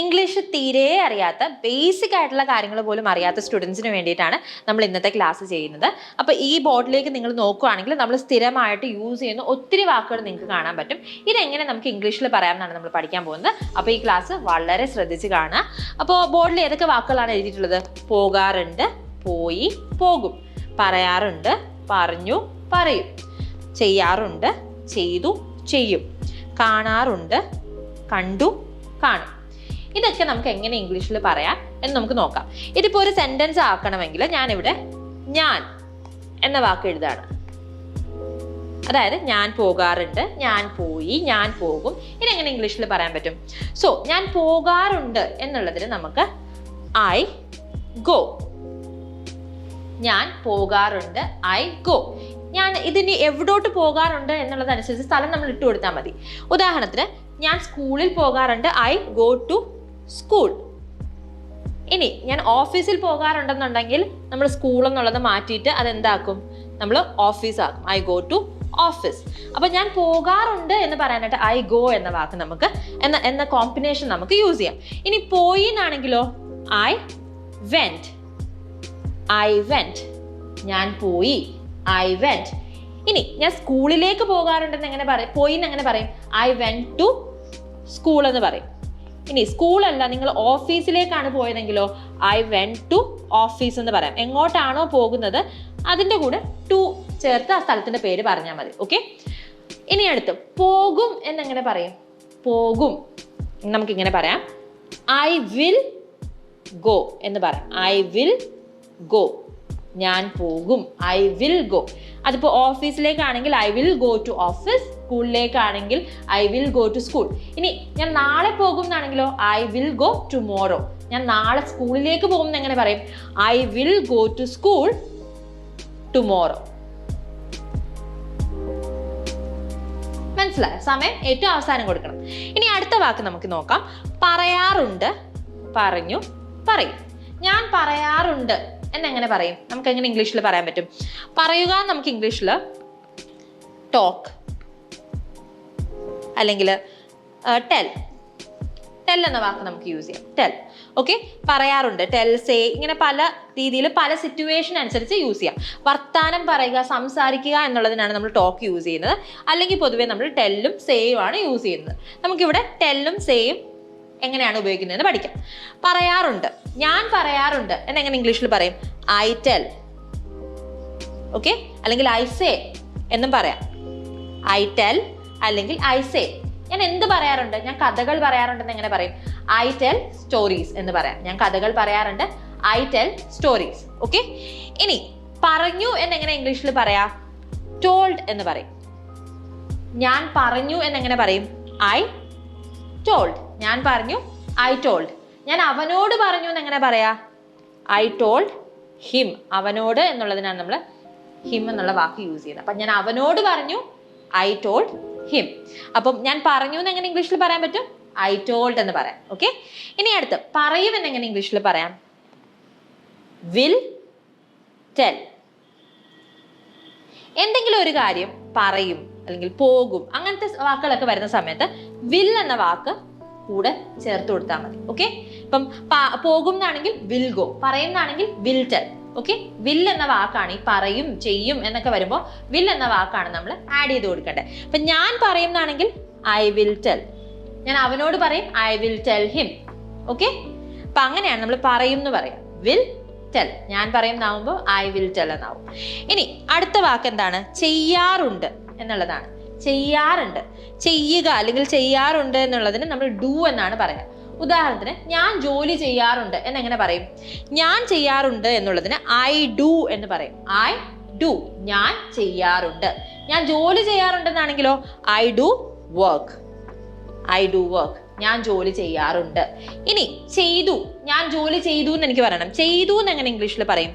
English തീരെ അറിയാത്ത basic ആയിട്ടുള്ള കാര്യങ്ങൾ പോലും അറിയാത്ത സ്റ്റുഡൻസിന് വേണ്ടിയിട്ടാണ് നമ്മൾ ഇന്നത്തെ ക്ലാസ് ചെയ്യുന്നത്. അപ്പോൾ ഈ ബോർഡിലേക്ക് നിങ്ങൾ നോക്കുകയാണെങ്കിൽ നമ്മൾ സ്ഥിരമായിട്ട് യൂസ് ചെയ്യുന്ന ഒത്തിരി വാക്കുകൾ നിങ്ങൾക്ക് കാണാൻ പറ്റും. ഇതെങ്ങനെ നമുക്ക് ഇംഗ്ലീഷിൽ പറയാമെന്നാണ് നമ്മൾ പഠിക്കാൻ പോകുന്നത്. അപ്പോൾ ഈ ക്ലാസ് വളരെ ശ്രദ്ധിച്ച് കാണുക. അപ്പോൾ ബോർഡിൽ ഏതൊക്കെ വാക്കുകളാണ് എഴുതിയിട്ടുള്ളത്? പോകാറുണ്ട് പോയി പോകും. പറയാറുണ്ട് പറഞ്ഞു പറയും. ചെയ്യാറുണ്ട് ചെയ്തു ചെയ്യും. കാണാറുണ്ട് കണ്ടു കാണും. ഇതൊക്കെ നമുക്ക് എങ്ങനെ ഇംഗ്ലീഷിൽ പറയാം എന്ന് നമുക്ക് നോക്കാം. ഇതിപ്പോൾ ഒരു സെന്റൻസ് ആക്കണമെങ്കിൽ ഞാനിവിടെ ഞാൻ എന്ന വാക്ക് എഴുതാണ്. അതായത് ഞാൻ പോകാറുണ്ട് ഞാൻ പോയി ഞാൻ പോകും. ഇതെങ്ങനെ ഇംഗ്ലീഷിൽ പറയാൻ പറ്റും? സോ ഞാൻ പോകാറുണ്ട് എന്നുള്ളതിന് നമുക്ക് ഐ ഗോ ഞാൻ പോകാറുണ്ട് ഐ ഗോ ഞാൻ ഇതിന് എവിടോട്ട് പോകാറുണ്ട് എന്നുള്ളതനുസരിച്ച് സ്ഥലം നമ്മൾ ഇട്ട് കൊടുത്താൽ മതി. ഉദാഹരണത്തിന് ഞാൻ സ്കൂളിൽ പോകാറുണ്ട് ഐ ഗോ ടു സ്കൂൾ ഇനി ഞാൻ ഓഫീസിൽ പോകാറുണ്ടെന്നുണ്ടെങ്കിൽ നമ്മൾ സ്കൂൾ എന്നുള്ളത് മാറ്റിയിട്ട് അതെന്താക്കും? നമ്മൾ ഓഫീസ് ഓഫീസാക്കും ഐ ഗോ ടു ഓഫീസ് അപ്പൊ ഞാൻ പോകാറുണ്ട് എന്ന് പറയാനായിട്ട് ഐ ഗോ എന്ന വാക്ക് നമുക്ക് എന്ന എന്ന കോമ്പിനേഷൻ നമുക്ക് യൂസ് ചെയ്യാം. ഇനി പോയി എന്നാണെങ്കിലോ? ഐ വെന്റ് ഐ വെന്റ് ഞാൻ പോയി. ഐ വെന്റ് ഇനി ഞാൻ സ്കൂളിലേക്ക് പോകാറുണ്ടെന്ന് എങ്ങനെ പറയും പോയി എന്ന് എങ്ങനെ പറയും? ഐ വെന്റ് ടു സ്കൂൾ എന്ന് പറയും. ഇനി സ്കൂളല്ല നിങ്ങൾ ഓഫീസിലേക്കാണ് പോയതെങ്കിലോ ഐ വെൻ ടു ഓഫീസ് എന്ന് പറയാം. എങ്ങോട്ടാണോ പോകുന്നത് അതിന്റെ കൂടെ ടു ചേർത്ത് ആ സ്ഥലത്തിന്റെ പേര് പറഞ്ഞാൽ മതി ഓക്കെ ഇനി അടുത്ത് പോകും എന്നെങ്ങനെ പറയും? പോകും. നമുക്കിങ്ങനെ പറയാം. ഐ വിൽ ഗോ എന്ന് പറയാം. ഐ വിൽ ഗോ ഞാൻ പോകും. ഐ വിൽ ഗോ അതിപ്പോൾ ഓഫീസിലേക്കാണെങ്കിൽ I will go to office സ്കൂളിലേക്കാണെങ്കിൽ I will go to school ഇനി ഞാൻ നാളെ പോകും എന്നാണെങ്കിലോ ഐ വിൽ ഗോ ടുമോറോ ഞാൻ നാളെ സ്കൂളിലേക്ക് പോകും എന്ന് എങ്ങനെ പറയും? I will go to school tomorrow മനസ്സിലായോ? സമയം ഏറ്റവും അവസാനം കൊടുക്കണം. ഇനി അടുത്ത വാക്ക് നമുക്ക് നോക്കാം. പറയാറുണ്ട് പറഞ്ഞു പറയും. ഞാൻ പറയാറുണ്ട്. എന്നെങ്ങനെ പറയും? നമുക്ക് എങ്ങനെ ഇംഗ്ലീഷിൽ പറയാൻ പറ്റും? പറയുക നമുക്ക് ഇംഗ്ലീഷിൽ ടോക്ക് അല്ലെങ്കിൽ ടെൽ ടെൽ എന്ന വാക്ക് നമുക്ക് യൂസ് ചെയ്യാം. ടെൽ ഓക്കെ പറയാറുണ്ട്. ടെൽ സേ ഇങ്ങനെ പല രീതിയിൽ പല സിറ്റുവേഷൻ അനുസരിച്ച് യൂസ് ചെയ്യാം. വർത്താനം പറയുക സംസാരിക്കുക എന്നുള്ളതിനാണ് നമ്മൾ ടോക്ക് യൂസ് ചെയ്യുന്നത്. അല്ലെങ്കിൽ പൊതുവേ നമ്മൾ ടെല്ലും സേയും ആണ് യൂസ് ചെയ്യുന്നത്. നമുക്കിവിടെ ടെല്ലും സേയും എങ്ങനെയാണ് ഉപയോഗിക്കുന്നതെന്ന് പഠിക്കാം. പറയാറുണ്ട്. ഞാൻ പറയാറുണ്ട്. എന്നെങ്ങനെ ഇംഗ്ലീഷിൽ പറയും? ഐ ടെൽ ഓക്കെ അല്ലെങ്കിൽ ഐ സേ എന്നും പറയാം. ഐ ടെൽ അല്ലെങ്കിൽ ഐ സേ ഞാൻ എന്ത് പറയാറുണ്ട്? ഞാൻ കഥകൾ പറയാറുണ്ടെന്ന് എങ്ങനെ പറയും? ഐ ടെൽ സ്റ്റോറീസ് എന്ന് പറയാം. ഞാൻ കഥകൾ പറയാറുണ്ട്. ഐ ടെൽ സ്റ്റോറീസ് ഓക്കെ ഇനി പറഞ്ഞു എന്നെങ്ങനെ ഇംഗ്ലീഷിൽ പറയാം? ടോൾഡ് എന്ന് പറയും. ഞാൻ പറഞ്ഞു എന്നെങ്ങനെ പറയും? ഐ ടോൾഡ് ഞാൻ പറഞ്ഞു ഐ ടോൾഡ് ഞാൻ അവനോട് പറഞ്ഞു എന്ന് എങ്ങനെ പറയാ? ഐ ടോൾഡ് ഹിം അവനോട് എന്നുള്ളതിനാണ് നമ്മൾ ഹിം എന്നുള്ള വാക്ക് യൂസ് ചെയ്യുന്നത്. അപ്പം ഞാൻ അവനോട് പറഞ്ഞു ഐ ടോൾഡ് ഹിം അപ്പം ഞാൻ പറഞ്ഞു എന്ന് എങ്ങനെ ഇംഗ്ലീഷിൽ പറയാൻ പറ്റും? ഐ ടോൾഡ് എന്ന് പറയാം. ഓക്കെ ഇനി അടുത്ത് പറയും എന്ന് എങ്ങനെ ഇംഗ്ലീഷിൽ പറയാം? വിൽ ടെൽ എന്തെങ്കിലും ഒരു കാര്യം പറയും അല്ലെങ്കിൽ പോകും അങ്ങനത്തെ വാക്കുകളൊക്കെ വരുന്ന സമയത്ത് വിൽ എന്ന വാക്ക് കൂടെ ചേർത്ത് കൊടുത്താൽ മതി. ഓക്കെ ഇപ്പം പ- പോകും എന്നാണെങ്കിൽ വിൽ ഗോ പറയുന്നതാണെങ്കിൽ വിൽ ടെൽ ഓക്കെ വിൽ എന്ന വാക്കാണ് ഈ പറയും ചെയ്യും എന്നൊക്കെ വരുമ്പോൾ വിൽ എന്ന വാക്കാണ് നമ്മൾ ആഡ് ചെയ്ത് കൊടുക്കേണ്ടത്. അപ്പൊ ഞാൻ പറയുന്നതാണെങ്കിൽ ഐ വിൽ ടെൽ ഞാൻ അവനോട് പറയും I will tell him okay അപ്പൊ അങ്ങനെയാണ് നമ്മൾ പറയും എന്ന് പറയാം. വിൽ ടെൽ ഞാൻ പറയുന്നതാവുമ്പോൾ ഐ വിൽ ടെൽ എന്നാവും. ഇനി അടുത്ത വാക്ക് എന്താണ്? ചെയ്യാറുണ്ട് എന്നുള്ളതാണ്. ചെയ്യാറുണ്ട്. ചെയ്യുക അല്ലെങ്കിൽ ചെയ്യാറുണ്ട് എന്നുള്ളതിന് നമ്മൾ ഡു എന്നാണ് പറയുക. ഉദാഹരണത്തിന് ഞാൻ ജോലി ചെയ്യാറുണ്ട് എന്നെങ്ങനെ പറയും? ഞാൻ ചെയ്യാറുണ്ട് എന്നുള്ളതിന് ഐ ഡു എന്ന് പറയും. ഐ ഡു ഞാൻ ചെയ്യാറുണ്ട്. ഞാൻ ജോലി ചെയ്യാറുണ്ടെന്നാണെങ്കിലോ I do work I do work ഞാൻ ജോലി ചെയ്യാറുണ്ട്. ഇനി ചെയ്തു. ഞാൻ ജോലി ചെയ്തു എന്ന് എനിക്ക് പറയണം. ചെയ്തു എന്ന് എങ്ങനെ ഇംഗ്ലീഷിൽ പറയും?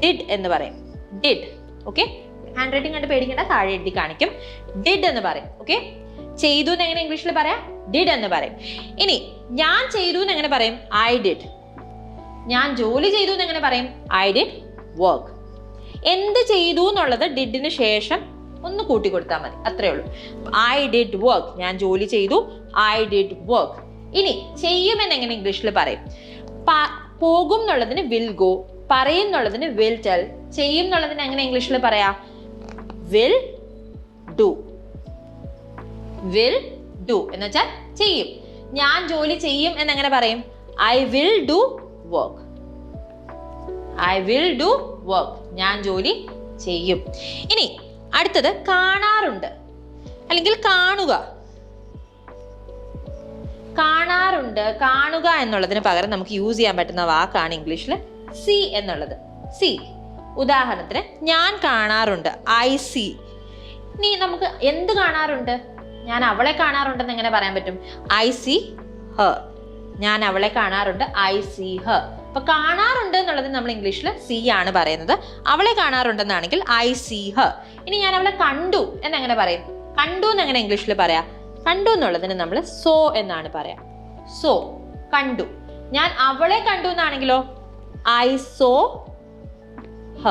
ഡിഡ് എന്ന് പറയും. ഡിഡ് ഓക്കെ ഹാൻഡ് റൈറ്റിംഗ് കണ്ട് പേടിക്കേണ്ട താഴെ എഴുതി കാണിക്കും. ഡിഡ് എന്ന് പറയും ഓക്കെ ചെയ്തു എന്ന് എങ്ങനെ ഇംഗ്ലീഷിൽ പറയാം? ഡിഡ് എന്ന് പറയും. ഇനി ഞാൻ ചെയ്തു എന്ന് എങ്ങനെ പറയും? ഐ ഡിഡ് ഞാൻ ജോലി ചെയ്തു എന്ന് എങ്ങനെ പറയും? ഐ ഡിഡ് വർക്ക് എന്ത് ചെയ്തു എന്നുള്ളത് ഡിഡിന് ശേഷം ഒന്ന് കൂട്ടി കൊടുത്താൽ മതി അത്രേ ഉള്ളൂ. ഐ ഡിഡ് വർക്ക് ഞാൻ ജോലി ചെയ്തു ഐ ഡിഡ് വർക്ക് ഇനി ചെയ്യുമെന്ന് എങ്ങനെ ഇംഗ്ലീഷിൽ പറയും? പോകും എന്നുള്ളതിന് വിൽ ഗോ പറയും എന്നുള്ളതിന് വിൽ ടെൽ ചെയ്യും എന്നുള്ളതിന് എങ്ങനെ ഇംഗ്ലീഷിൽ പറയാം? Will do. വിൽ ഡു എന്ന് വെച്ചാൽ ചെയ്യും. ഞാൻ ജോലി ചെയ്യും എന്നെങ്ങനെ പറയും. I will do work I will do work ഞാൻ ജോലി ചെയ്യും. ഇനി അടുത്തത് കാണാറുണ്ട്. അല്ലെങ്കിൽ കാണുക. കാണാറുണ്ട്. കാണുക എന്നുള്ളതിന് പകരം നമുക്ക് യൂസ് ചെയ്യാൻ പറ്റുന്ന വാക്കാണ് ഇംഗ്ലീഷിൽ സി എന്നുള്ളത്. സി ഉദാഹരണത്തിന് ഞാൻ കാണാറുണ്ട് ഐ സി ഇനി നമുക്ക് എന്ത് കാണാറുണ്ട്? ഞാൻ അവളെ കാണാറുണ്ടെന്ന് എങ്ങനെ പറയാൻ പറ്റും? ഐ സി ഹ ഞാൻ അവളെ കാണാറുണ്ട് ഐ സി ഹ അപ്പൊ കാണാറുണ്ട് എന്നുള്ളത് നമ്മൾ ഇംഗ്ലീഷിൽ സി ആണ് പറയുന്നത്. അവളെ കാണാറുണ്ടെന്നാണെങ്കിൽ ഐ സി ഹ ഇനി ഞാൻ അവളെ കണ്ടു എന്നെങ്ങനെ പറയും? കണ്ടു എന്ന് എങ്ങനെ ഇംഗ്ലീഷിൽ പറയാം? കണ്ടു എന്നുള്ളതിന് നമ്മൾ സോ എന്നാണ് പറയാ. സോ കണ്ടു. ഞാൻ അവളെ കണ്ടു എന്നാണെങ്കിലോ? ഐ സോ ഹ.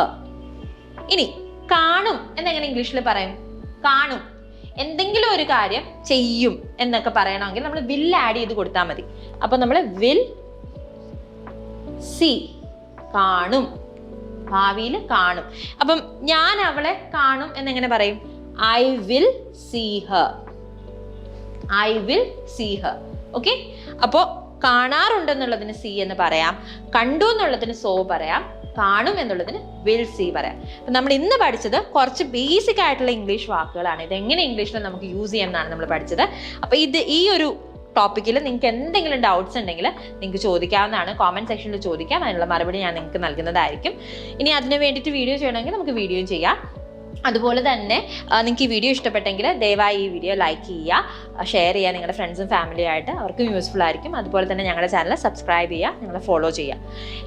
ഇനി കാണും എന്നെങ്ങനെ ഇംഗ്ലീഷിൽ പറയും? കാണും. എന്തെങ്കിലും ഒരു കാര്യം ചെയ്യും എന്നൊക്കെ പറയണമെങ്കിൽ നമ്മൾ വിൽ ആഡ് ചെയ്ത് കൊടുത്താൽ മതി. അപ്പൊ നമ്മൾ വിൽ സി കാണും. ഭാവിയിൽ കാണും. അപ്പം ഞാൻ അവളെ കാണും എന്നെങ്ങനെ പറയും? I will see her I will see her okay അപ്പോൾ കാണാറുണ്ടെന്നുള്ളതിന് സി എന്ന് പറയാം. കണ്ടു എന്നുള്ളതിന് സോ പറയാം. കാണും എന്നുള്ളതിന് വിൽ സി പറയാം. അപ്പം നമ്മൾ ഇന്ന് പഠിച്ചത് കുറച്ച് ബേസിക് ആയിട്ടുള്ള ഇംഗ്ലീഷ് വാക്കുകളാണ്. ഇത് എങ്ങനെ ഇംഗ്ലീഷിൽ നമുക്ക് യൂസ് ചെയ്യാം എന്നാണ് നമ്മൾ പഠിച്ചത്. അപ്പോൾ ഇത് ഈ ഒരു ടോപ്പിക്കിൽ നിങ്ങൾക്ക് എന്തെങ്കിലും ഡൗട്ട്സ് ഉണ്ടെങ്കിൽ നിങ്ങൾക്ക് ചോദിക്കാവുന്നതാണ്. കോമെന്റ് സെക്ഷനിൽ ചോദിക്കാം. അതിനുള്ള മറുപടി ഞാൻ നിങ്ങൾക്ക് നൽകുന്നതായിരിക്കും. ഇനി അതിന് വേണ്ടിയിട്ട് വീഡിയോ ചെയ്യണമെങ്കിൽ നമുക്ക് വീഡിയോ ചെയ്യാം. അതുപോലെ തന്നെ നിങ്ങൾക്ക് ഈ വീഡിയോ ഇഷ്ടപ്പെട്ടെങ്കിൽ ദയവായി ഈ വീഡിയോ ലൈക്ക് ചെയ്യുക ഷെയർ ചെയ്യുക നിങ്ങളുടെ ഫ്രണ്ട്സും ഫാമിലിയായിട്ട് അവർക്കും യൂസ്ഫുൾ ആയിരിക്കും. അതുപോലെ തന്നെ ഞങ്ങളുടെ ചാനൽ സബ്സ്ക്രൈബ് ചെയ്യുക നിങ്ങൾ ഫോളോ ചെയ്യുക.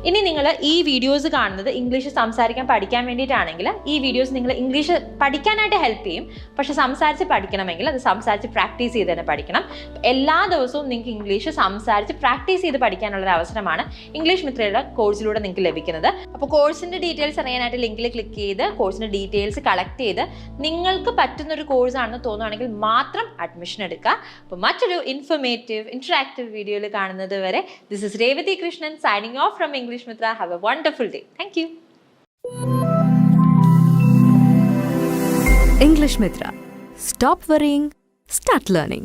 ഇനി നിങ്ങൾ ഈ വീഡിയോസ് കാണുന്നത് ഇംഗ്ലീഷ് സംസാരിക്കാൻ പഠിക്കാൻ വേണ്ടിയിട്ടാണെങ്കിൽ ഈ വീഡിയോസ് നിങ്ങൾ ഇംഗ്ലീഷ് പഠിക്കാനായിട്ട് ഹെൽപ്പ് ചെയ്യും. പക്ഷേ സംസാരിച്ച് പഠിക്കണമെങ്കിൽ അത് സംസാരിച്ച് പ്രാക്ടീസ് ചെയ്ത് തന്നെ പഠിക്കണം. എല്ലാ ദിവസവും നിങ്ങൾക്ക് ഇംഗ്ലീഷ് സംസാരിച്ച് പ്രാക്ടീസ് ചെയ്ത് പഠിക്കാനുള്ള ഒരു അവസരമാണ് ഇംഗ്ലീഷ് മിത്രയുടെ കോഴ്സിലൂടെ നിങ്ങൾക്ക് ലഭിക്കുന്നത്. അപ്പോൾ കോഴ്സിന്റെ ഡീറ്റെയിൽസ് അറിയാനായിട്ട് ലിങ്കിൽ ക്ലിക്ക് ചെയ്ത് കോഴ്സിന്റെ ഡീറ്റെയിൽസ് കളക്ട് ചെയ്ത് നിങ്ങൾക്ക് പറ്റുന്ന ഒരു കോഴ്സ് ആണെന്ന് തോന്നുകയാണെങ്കിൽ മാത്രം അഡ്മിഷൻ എടുക്കുക അപ്പോൾ മറ്റൊരു ഇൻഫർമേറ്റീവ് ഇൻട്രാക്റ്റീവ് വീഡിയോയിൽ കാണുന്നത് വരെ this is Revathi Krishnan signing off from English Mitra have a wonderful day thank you English Mitra. Stop worrying, start learning.